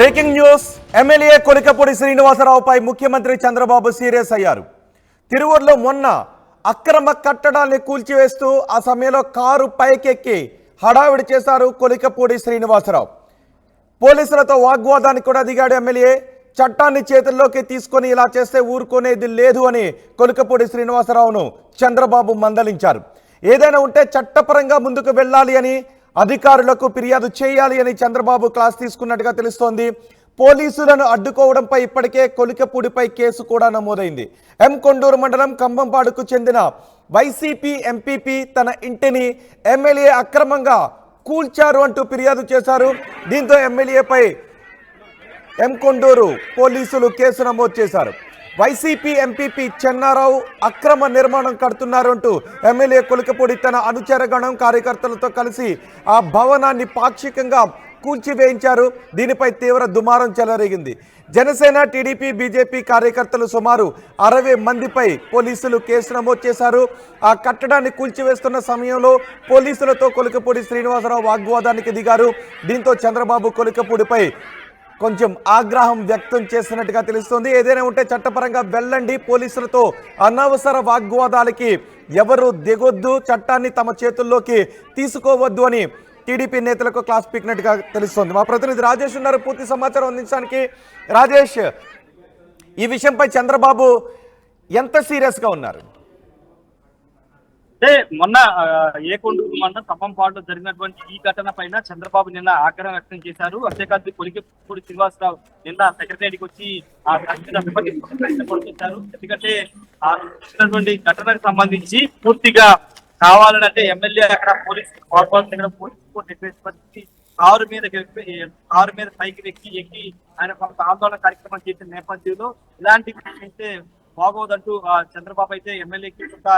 Breaking news MLA Kolikapudi శ్రీనివాసరావుపై ముఖ్యమంత్రి Chandrababu serious అయ్యారు. తిరువూరులో మొన్న అక్రమ కట్టడాన్ని కూల్చివేస్తూ ఆ సమయంలో కారు పైకెక్కి హడావిడి చేశారు కొలికపూడి శ్రీనివాసరావు. పోలీసులతో వాగ్వాదానికి కూడా దిగాడు ఎమ్మెల్యే. చట్టాన్ని చేతుల్లోకి తీసుకొని ఇలా చేస్తే ఊరుకునేది లేదు అని కొలికపూడి శ్రీనివాసరావును చంద్రబాబు మందలించారు. ఏదైనా ఉంటే చట్టపరంగా ముందుకు వెళ్ళాలి అని అధికారులకు ఫిర్యాదు చేయాలి అని చంద్రబాబు క్లాస్ తీసుకున్నట్టుగా తెలుస్తోంది. పోలీసులను అడ్డుకోవడంపై ఇప్పటికే కొలికపూడిపై కేసు కూడా నమోదైంది. ఎం కొండూరు మండలం కంబంపాడుకు చెందిన వైసీపీ ఎంపీపీ తన ఇంటిని ఎమ్మెల్యే అక్రమంగా కూల్చారు అంటూ ఫిర్యాదు చేశారు. దీంతో ఎమ్మెల్యేపై ఎం కొండూరు పోలీసులు కేసు నమోదు చేశారు. వైసీపీ ఎంపీపీ చెన్నారావు అక్రమ నిర్మాణం కడుతున్నారంటూ ఎమ్మెల్యే కొలికపూడి తన అనుచరగణం కార్యకర్తలతో కలిసి ఆ భవనాన్ని పాక్షికంగా కూల్చివేయించారు. దీనిపై తీవ్ర దుమారం చెలరేగింది. జనసేన టీడీపీ బీజేపీ కార్యకర్తలు సుమారు అరవై మందిపై పోలీసులు కేసు నమోదు చేశారు. ఆ కట్టడాన్ని కూల్చివేస్తున్న సమయంలో పోలీసులతో కొలికపూడి శ్రీనివాసరావు వాగ్వాదానికి దిగారు. దీంతో చంద్రబాబు కొలికపూడిపై కొంచెం ఆగ్రహం వ్యక్తం చేసినట్టుగా తెలుస్తోంది. ఏదైనా ఉంటే చట్టపరంగా వెళ్ళండి. పోలీసులతో అనవసర వాగ్వాదాలకి ఎవరు దిగొద్దు చట్టాన్ని తమ చేతుల్లోకి తీసుకోవద్దు అని టీడీపీ నేతలకు క్లాస్ పీకినట్టుగా తెలుస్తోంది. మా ప్రతినిధి రాజేష్ ఉన్నారు. పూర్తి సమాచారం అందించడానికి. రాజేష్ ఈ విషయంపై చంద్రబాబు ఎంత సీరియస్గా ఉన్నారు? అంటే మొన్న ఆ, ఏకొండూరు మండలం ఖమ్మంపాడులో జరిగినటువంటి ఈ ఘటన పైన చంద్రబాబు నిన్న ఆగ్రహం వ్యక్తం చేశారు. అంతేకాదు కొలికిపూడి శ్రీనివాసరావు నిన్న సెక్రటరీకి వచ్చి ఆ ఘటన ఎందుకంటే ఆ ఘటనకు సంబంధించి పూర్తిగా కావాలంటే ఎమ్మెల్యే అక్కడ పోలీస్ కార్పొరేషన్ దగ్గర పోలీస్ నిర్వహించి కారు మీద కారు మీద పైకి ఎక్కి ఎక్కి ఆయన కొంత ఆందోళన కార్యక్రమం చేసిన నేపథ్యంలో ఇలాంటి అయితే బాగోదంటూ ఆ, చంద్రబాబు అయితే ఎమ్మెల్యేకి కొంత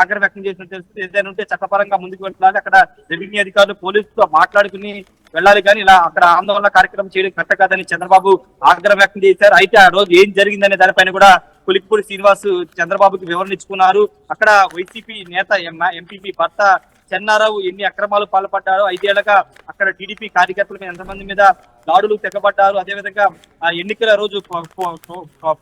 ఆగ్రహం వ్యక్తం చేసినట్టు తెలుస్తుంది ఏదైనా ఉంటే చట్టపరంగా ముందుకు వెళ్ళాలి. అక్కడ రెవెన్యూ అధికారులు పోలీసులతో మాట్లాడుకుని వెళ్ళాలి. కానీ ఇలా అక్కడ ఆందోళన కార్యక్రమం చేయడం కరెక్ట్ కాదని చంద్రబాబు ఆగ్రహం వ్యక్తం చేశారు. అయితే ఆ రోజు ఏం జరిగిందనే దానిపైన కూడా పులిపూడి శ్రీనివాస్ చంద్రబాబుకి వివరణ ఇచ్చుకున్నారు. అక్కడ వైసీపీ నేత ఎంపీపీ భర్త చెన్నారావు ఎన్ని అక్రమాలు పాల్పడ్డారో ఐదేళ్ళగా అక్కడ టీడీపీ కార్యకర్తల మీద ఎంతమంది మీద దాడులు తెగబడ్డారు. అదేవిధంగా ఎన్నికల రోజు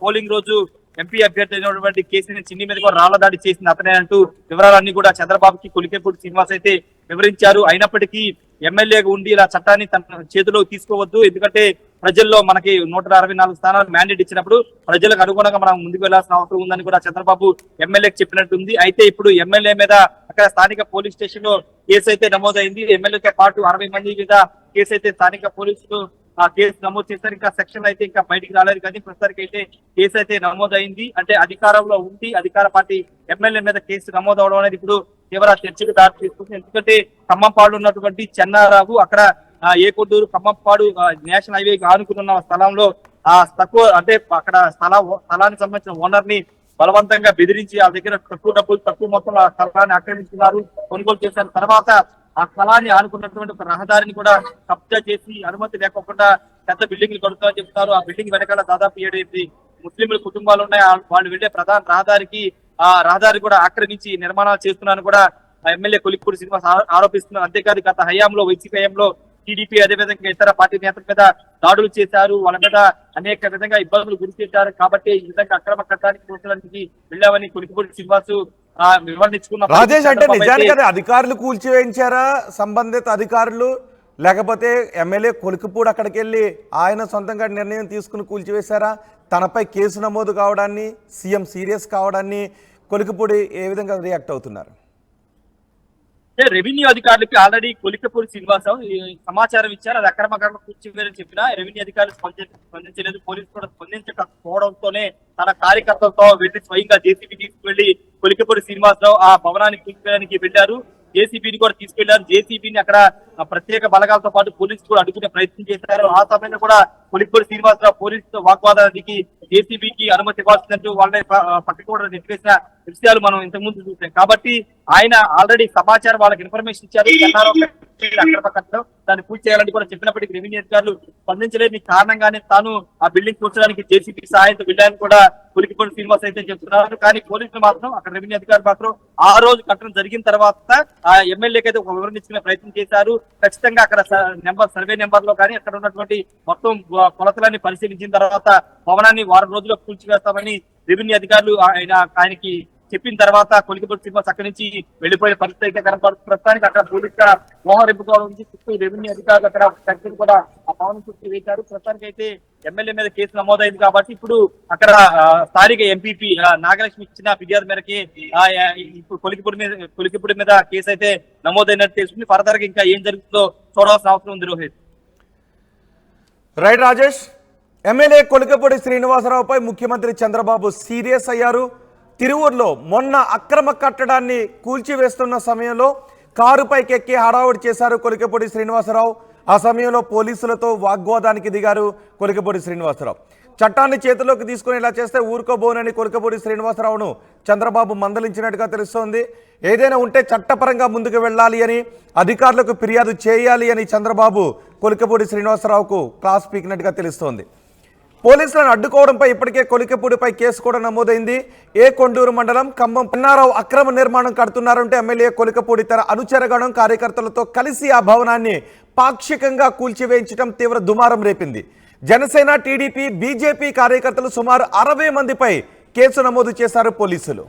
పోలింగ్ రోజు ఎంపీ అభ్యర్థి అయినటువంటి కేసీని చిన్ని మీద కూడా రాళ్ళ దాడి చేసింది అతనే అంటూ వివరాలన్నీ కూడా చంద్రబాబుకి కొలికేపూడి శ్రీనివాస్ అయితే వివరించారు. అయినప్పటికీ ఎమ్మెల్యేగా ఉండి ఇలా చట్టాన్ని తన చేతిలో తీసుకోవద్దు. ఎందుకంటే ప్రజల్లో మనకి నూట అరవై నాలుగు స్థానాలు మ్యాండేట్ ఇచ్చినప్పుడు ప్రజలకు అనుగుణంగా మనం ముందుకు వెళ్ళాల్సిన అవసరం ఉందని కూడా చంద్రబాబు ఎమ్మెల్యేకి చెప్పినట్టుంది. అయితే ఇప్పుడు ఎమ్మెల్యే మీద అక్కడ స్థానిక పోలీస్ స్టేషన్లో కేసు అయితే నమోదైంది. ఎమ్మెల్యేతో పాటు అరవై మంది మీద కేసు అయితే స్థానిక పోలీసులు ఆ కేసు నమోదు చేశారు. ఇంకా సెక్షన్ అయితే ఇంకా బయటికి రాలేదు. కానీ ప్రస్తుతానికి అయితే కేసు అయితే నమోదైంది. అంటే అధికారంలో ఉండి అధికార పార్టీ ఎమ్మెల్యే మీద కేసు నమోదు అవడం అనేది ఇప్పుడు తీవ్ర చర్చకు దారి తీస్తుంది. ఎందుకంటే ఖమ్మంపాడు ఉన్నటువంటి చెన్నారావు అక్కడ ఏకొడ్డూరు ఖమ్మంపాడు నేషనల్ హైవే ఆనుకున్న స్థలంలో ఆ తక్కువ అంటే అక్కడ స్థల స్థలానికి సంబంధించిన ఓనర్ని బలవంతంగా బెదిరించి ఆ దగ్గర తక్కువ డబ్బులు తక్కువ మొత్తంలో ఆ స్థలాన్ని ఆక్రమించుకున్నారు కొనుగోలు చేశారు. తర్వాత ఆ స్థలాన్ని ఆనుకున్నటువంటి ఒక రహదారిని కూడా కబ్జా చేసి అనుమతి లేకుండా పెద్ద బిల్డింగ్లు కడుతామని చెప్తారు ఆ బిల్డింగ్ వెనకాల దాదాపు ఏడు ఎనిమిది ముస్లింల కుటుంబాలు ఉన్నాయి. వాళ్ళు వెళ్ళే ప్రధాన రహదారికి ఆ రహదారి కూడా ఆక్రమించి నిర్మాణాలు చేస్తున్నారని కూడా ఎమ్మెల్యే కొలిపూడి శ్రీనివాస్ ఆరోపిస్తున్నారు. అంతేకాదు గత హయాంలో వైసీపీ హయాంలో టీడీపీ అదేవిధంగా ఇతర పార్టీ నేతల మీద దాడులు చేశారు. వాళ్ళ మీద అనేక విధంగా ఇబ్బందులు గురి చేశారు. కాబట్టి ఈ విధంగా అక్రమ కట్టడానికి కూర్చోడానికి వెళ్ళామని కొలిక్పూడి శ్రీనివాస్ రాజేష్ అంటే నిజానికి అధికారులు కూల్చివేయించారా? సంబంధిత అధికారులు? లేకపోతే ఎమ్మెల్యే కొలికిపూడి అక్కడికి వెళ్ళి ఆయన సొంతంగా నిర్ణయం తీసుకుని కూల్చివేశారా? తనపై కేసు నమోదు కావడాన్ని సీఎం సీరియస్ కావడాన్ని కొలికిపూడి ఏ విధంగా రియాక్ట్ అవుతున్నారు? అంటే రెవెన్యూ అధికారులకి ఆల్రెడీ కొలికపూడి శ్రీనివాసరావు ఈ సమాచారం ఇచ్చారు. అది అక్రమంగా కూర్చివేరని చెప్పినా రెవెన్యూ అధికారులు స్పందించలేదు. పోలీసులు కూడా స్పందించకపోవడంతోనే తన కార్యకర్తలతో వెళ్ళి స్వయంగా జేసీబీ తీసుకువెళ్ళి కొలికపూడి శ్రీనివాసరావు ఆ భవనానికి కూర్చోవడానికి వెళ్ళారు జేసీబీని కూడా తీసుకెళ్ళారు. జేసీబీని అక్కడ ప్రత్యేక బలగాలతో పాటు పోలీసులు కూడా అడుగునే ప్రయత్నం చేశారు. ఆ సమయంలో కూడా కొలికపూడి శ్రీనివాసరావు పోలీసులతో వాగ్వాదానికి జేసీబీకి అనుమతి ఇవ్వాల్సిందంటూ వాళ్ళని ప- పక్కకు కూడా నెట్టివేసిన విషయాలు మనం ఇంతకుముందు చూసాం. కాబట్టి ఆయన ఆల్రెడీ సమాచారం వాళ్ళకి ఇన్ఫర్మేషన్ ఇచ్చారు. అక్రమ దాన్ని పూర్తి చేయాలని కూడా చెప్పినప్పటికీ రెవెన్యూ అధికారులు స్పందించలేని కారణంగానే తాను ఆ బిల్డింగ్ కూర్చోడానికి జేసీబీ సహాయంతో వెళ్ళాలని కూడా పులికిపోయిన శ్రీనివాస్ అయితే చెప్తున్నారు. కానీ పోలీసులు మాత్రం అక్కడ రెవెన్యూ అధికారులు మాత్రం ఆ రోజు కట్టడం జరిగిన తర్వాత ఆ ఎమ్మెల్యేకి అయితే ఒక వివరణ ప్రయత్నం చేశారు. ఖచ్చితంగా అక్కడ నెంబర్ సర్వే నెంబర్లో కానీ అక్కడ ఉన్నటువంటి మొత్తం కొలతలన్నీ పరిశీలించిన తర్వాత భవనాన్ని వారం రోజుల్లో కూల్చివేస్తామని రెవెన్యూ అధికారులు ఆయన ఆయనకి చెప్పిన తర్వాత కొలికపూడి శ్రీనివాస్ అక్కడి నుంచి వెళ్ళిపోయే పరిస్థితి అయితే కనపడుతుంది. ప్రస్తుతానికి అక్కడ పోలీసుల మోహరింపుగా ఉంది. చుట్టూ రెవెన్యూ అధికారులు అక్కడ కంచెలు కూడా ఆ భవనం చుట్టూ వేశారు. ప్రస్తుతానికి అయితే ఎమ్మెల్యే మీద కేసు నమోదైంది కాబట్టి ఇప్పుడు అక్కడ స్థానిక ఎంపీపీ నాగలక్ష్మి ఇచ్చిన ఫిర్యాదు మేరకి ఇప్పుడు కొలికిపూడి మీద కొలికిపూడి మీద కేసు అయితే నమోదైనట్టు తెలుస్తుంది. ఫర్దర్గా ఇంకా ఏం జరుగుతుందో చూడాల్సిన అవసరం ఉంది రోహిత్. రైట్ రాజేష్ ఎమ్మెల్యే కొలికపూడి శ్రీనివాసరావుపై ముఖ్యమంత్రి చంద్రబాబు సీరియస్ అయ్యారు. తిరువూరులో మొన్న అక్రమ కట్టడాన్ని కూల్చివేస్తున్న సమయంలో కారుపైకి ఎక్కి హడావుడి చేశారు కొలికపూడి శ్రీనివాసరావు. ఆ సమయంలో పోలీసులతో వాగ్వాదానికి దిగారు కొలికపూడి శ్రీనివాసరావు. చట్టాన్ని చేతిలోకి తీసుకుని ఇలా చేస్తే ఊరుకోబోనని కొలికపూడి శ్రీనివాసరావును చంద్రబాబు మందలించినట్టుగా తెలుస్తోంది. ఏదైనా ఉంటే చట్టపరంగా ముందుకు వెళ్ళాలి అని అధికారులకు ఫిర్యాదు చేయాలి అని చంద్రబాబు కొలికపూడి శ్రీనివాసరావుకు క్లాస్ పీకినట్టుగా తెలుస్తోంది. పోలీసులను అడ్డుకోవడంపై ఇప్పటికే కొలికపూడిపై కేసు కూడా నమోదైంది. ఏ కొండూరు మండలం ఖమ్మం పన్నారావు అక్రమ నిర్మాణం కడుతున్నారంటే ఎమ్మెల్యే కొలికపూడి తన అనుచరగణం కార్యకర్తలతో కలిసి ఆ భవనాన్ని పాక్షికంగా కూల్చివేయించడం తీవ్ర దుమారం రేపింది. జనసేన టీడీపీ బీజేపీ కార్యకర్తలు సుమారు అరవై మందిపై కేసు నమోదు చేశారు పోలీసులు.